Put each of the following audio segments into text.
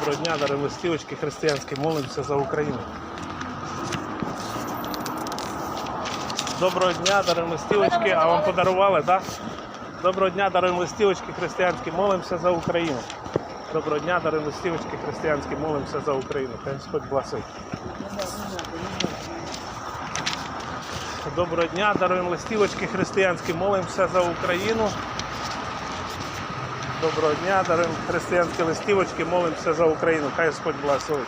Доброго дня, дорогі листівочки християнські, молимося за Україну. Доброго дня, дорогі листівочки, а вам подарували, так? Доброго дня, дорогі листівочки християнські, молимося за Україну. Доброго дня, дорогі листівочки християнські, молимося за Україну. Хай Господь благословить. Доброго дня, дорогі листівочки християнські, молимося за Україну. Доброго дня, даруємо християнські листівочки, молимося за Україну. Хай Господь благословить.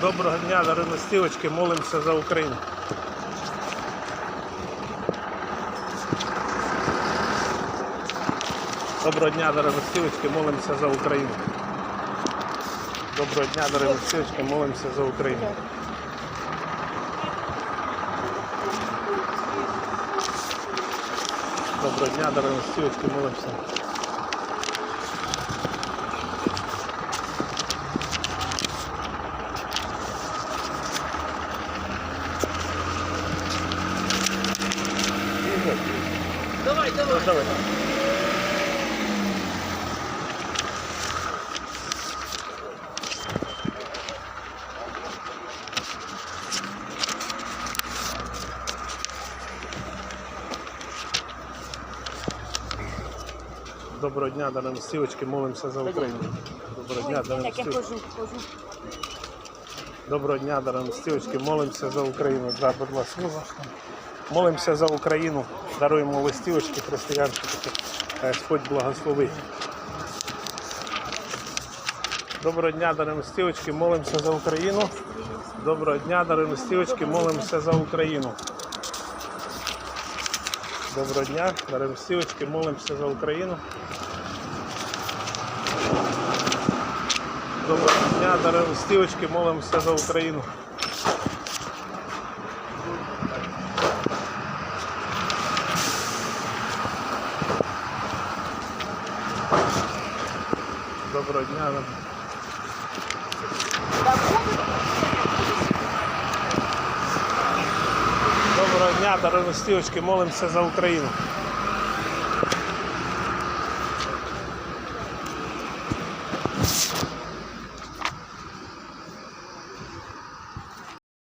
Доброго дня, дорогі листівочки, молимося за Україну. Доброго дня, дорогі листівочки, молимося за Україну. Доброго дня, дорогі листівочки, молимося за Україну. Доброго дня, дорогі листівочки, молимося. Давай, давай. Давай. Доброго дня, дорогі листівочки, молимося за Україну. Доброго дня, хожу, хожу. Доброго дня, дорогі листівочки, молимося за Україну. Да, будь ласка. Молимося за Україну, даруємо листівочки християнські. Господь благословить. Доброго дня, дорогі листівочки, молимося за Україну. Доброго дня, дорогі листівочки, молимося за Україну. Доброго дня, дорогі листівочки, молимося за Україну. Доброго дня, дорогі листівочки, молимося за Україну. Доброго дня. Доброго дня, дорогі стівочки, молимося за Україну.